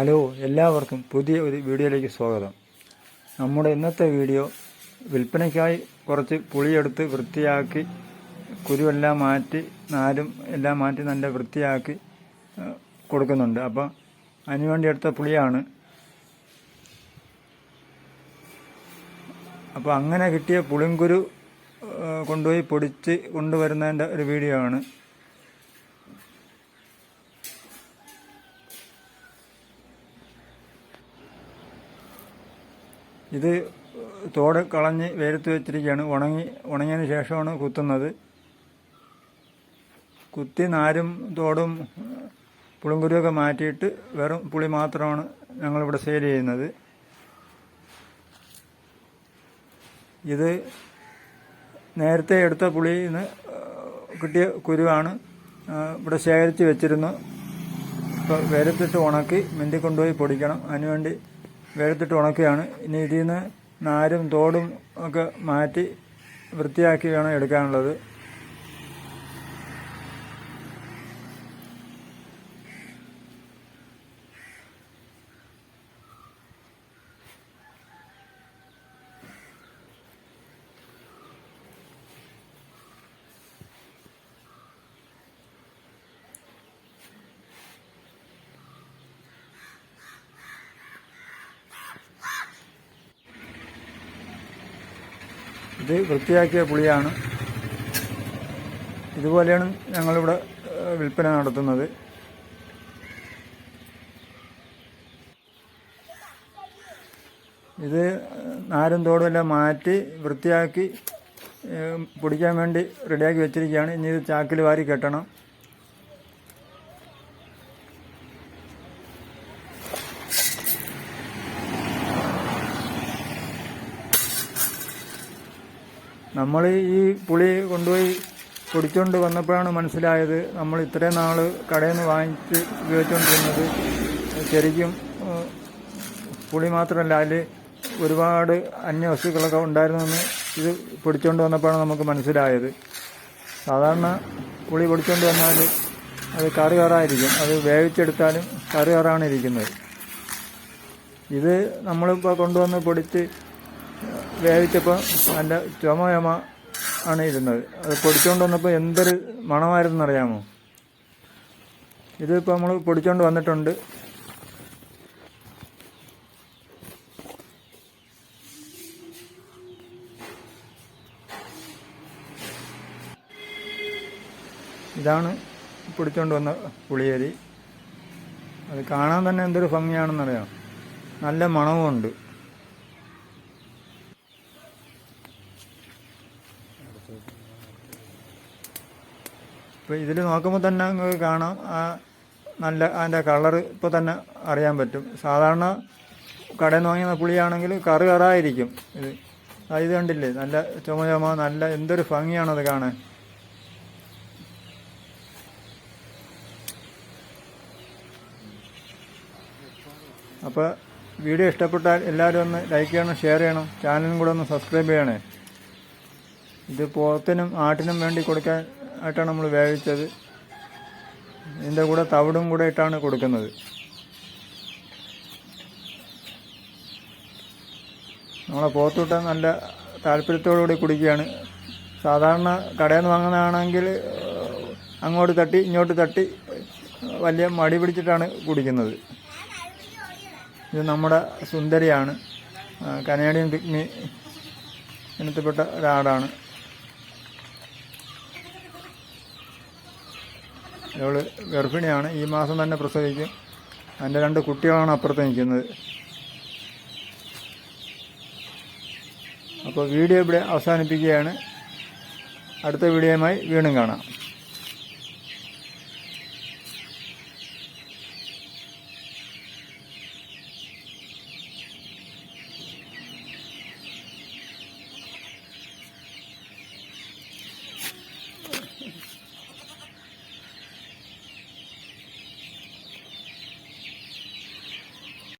Hello എല്ലാവർക്കും പുതിയ ഒരു വീഡിയോയിലേക്ക് സ്വാഗതം. നമ്മുടെ ഇന്നത്തെ വീഡിയോ വിൽപ്പനയ്ക്കായി കുറച്ച് പുളിയെടുത്ത് വൃത്തിയാക്കി കുരുവെല്ലാം മാറ്റി നാരും എല്ലാം മാറ്റി നല്ല വൃത്തിയാക്കി കൊടുക്കുന്നുണ്ട്. അപ്പം അതിനുവേണ്ടി എടുത്ത പുളിയാണ്. അപ്പോൾ അങ്ങനെ കിട്ടിയ പുളിങ്കുരു കൊണ്ടുപോയി പൊടിച്ച് കൊണ്ടുവരുന്നതിന്റെ ഒരു വീഡിയോ ആണ്. ഇത് തോട് കളഞ്ഞ് വെയിലത്ത് വെച്ചിരിക്കുകയാണ്. ഉണങ്ങി ഉണങ്ങിയതിന് ശേഷമാണ് കുത്തുന്നത്. കുത്തി നാരും തോടും പുളിങ്കുരുവൊക്കെ മാറ്റിയിട്ട് വെറും പുളി മാത്രമാണ് ഞങ്ങളിവിടെ സെയിൽ ചെയ്യുന്നത്. ഇത് നേരത്തെ എടുത്ത പുളിയിൽ നിന്ന് കിട്ടിയ കുരുവാണ് ഇവിടെ ശേഖരിച്ച് വെച്ചിരുന്നു. ഇപ്പോൾ വെരത്തിട്ട് ഉണക്കി മിന്തി കൊണ്ടുപോയി പൊടിക്കണം. അതിനുവേണ്ടി വെയിലത്തിട്ട് ഉണക്കുകയാണ്. ഇനി ഇതിൽ നിന്ന് നാരും തോടും ഒക്കെ മാറ്റി വൃത്തിയാക്കി വേണം എടുക്കാനുള്ളത്. ഇത് വൃത്തിയാക്കിയ പുളിയാണ്. ഇതുപോലെയാണ് ഞങ്ങളിവിടെ വിൽപ്പന നടത്തുന്നത്. ഇത് നാരും തോടുമെല്ലാം മാറ്റി വൃത്തിയാക്കി പൊടിക്കാൻ വേണ്ടി റെഡിയാക്കി വെച്ചിരിക്കുകയാണ്. ഇനി ഇത് ചാക്കിൽ വാരി കെട്ടണം. നമ്മൾ ഈ പുളി കൊണ്ടുപോയി പൊടിച്ചുകൊണ്ട് വന്നപ്പോഴാണ് മനസ്സിലായത് നമ്മൾ ഇത്രയും നാൾ കടയിൽ നിന്ന് വാങ്ങിച്ച് ഉപയോഗിച്ചുകൊണ്ടിരുന്നത് ശരിക്കും പുളി മാത്രമല്ല അതിൽ ഒരുപാട് അന്യ വസ്തുക്കളൊക്കെ ഉണ്ടായിരുന്നെന്ന് ഇത് പൊടിച്ചുകൊണ്ട് വന്നപ്പോഴാണ് നമുക്ക് മനസ്സിലായത്. സാധാരണ പുളി പൊടിച്ചുകൊണ്ട് വന്നാൽ അത് കറി കറായിരിക്കും. അത് വേവിച്ചെടുത്താലും കറി കറാണ് ഇരിക്കുന്നത്. ഇത് നമ്മളിപ്പോൾ കൊണ്ടുവന്ന് പൊടിച്ച് വേവിച്ചപ്പോൾ നല്ല ചുമ ചുമ ആണ് ഇരുന്നത്. അത് പൊടിച്ചുകൊണ്ട് വന്നപ്പോൾ എന്തൊരു മണമായിരുന്നു അറിയാമോ? ഇതിപ്പോൾ നമ്മൾ പൊടിച്ചുകൊണ്ട് വന്നിട്ടുണ്ട്. ഇതാണ് പൊടിച്ചുകൊണ്ട് വന്ന പുളിയരി. അത് കാണാൻ തന്നെ എന്തൊരു ഭംഗിയാണെന്നറിയാം. നല്ല മണവുമുണ്ട്. ഇപ്പോൾ ഇതിൽ നോക്കുമ്പോൾ തന്നെ നിങ്ങൾക്ക് കാണാം. ആ നല്ല അതിന്റെ കളർ ഇപ്പോൾ തന്നെ അറിയാൻ പറ്റും. സാധാരണ കടയിൽ നിന്ന് വാങ്ങിയ പുളിയാണെങ്കിൽ കറ് കറായിരിക്കും ഇത്. ഇത് കണ്ടില്ലേ? നല്ല ചുമ ചുമ നല്ല എന്തൊരു ഭംഗിയാണത് കാണാൻ. അപ്പോൾ വീഡിയോ ഇഷ്ടപ്പെട്ടാൽ എല്ലാവരും ഒന്ന് ലൈക്ക് ചെയ്യണം ഷെയർ ചെയ്യണം. ചാനലും കൂടെ ഒന്ന് സബ്സ്ക്രൈബ് ചെയ്യണേ. ഇത് പോത്തിനും ആട്ടിനും വേണ്ടി കൊടുക്കാൻ ആയിട്ടാണ് നമ്മൾ വേവിച്ചത്. ഇതിന്റെ കൂടെ തവിടും കൂടെ ഇട്ടാണ് കൊടുക്കുന്നത്. നമ്മളെ പോത്തൂട്ട നല്ല താല്പര്യത്തോടുകൂടി കുടിക്കുകയാണ്. സാധാരണ കടയിൽ നിന്ന് വാങ്ങുന്നതാണെങ്കിൽ അങ്ങോട്ട് തട്ടി ഇങ്ങോട്ട് തട്ടി വലിയ മടി പിടിച്ചിട്ടാണ് കുടിക്കുന്നത്. ഇത് നമ്മുടെ സുന്ദരിയാണ്. കനേഡിയൻ പിഗ്മി ഇനത്തിൽപ്പെട്ട ഒരാടാണ്. ഇവൾ ഗർഭിണിയാണ്. ഈ മാസം തന്നെ പ്രസവിക്കും. അതിന്റെ രണ്ട് കുട്ടികളാണ് അപ്പുറത്ത് നിൽക്കുന്നത്. അപ്പോൾ വീഡിയോ ഇവിടെ അവസാനിപ്പിക്കുകയാണ്. അടുത്ത വീഡിയോയുമായി വീണ്ടും കാണാം.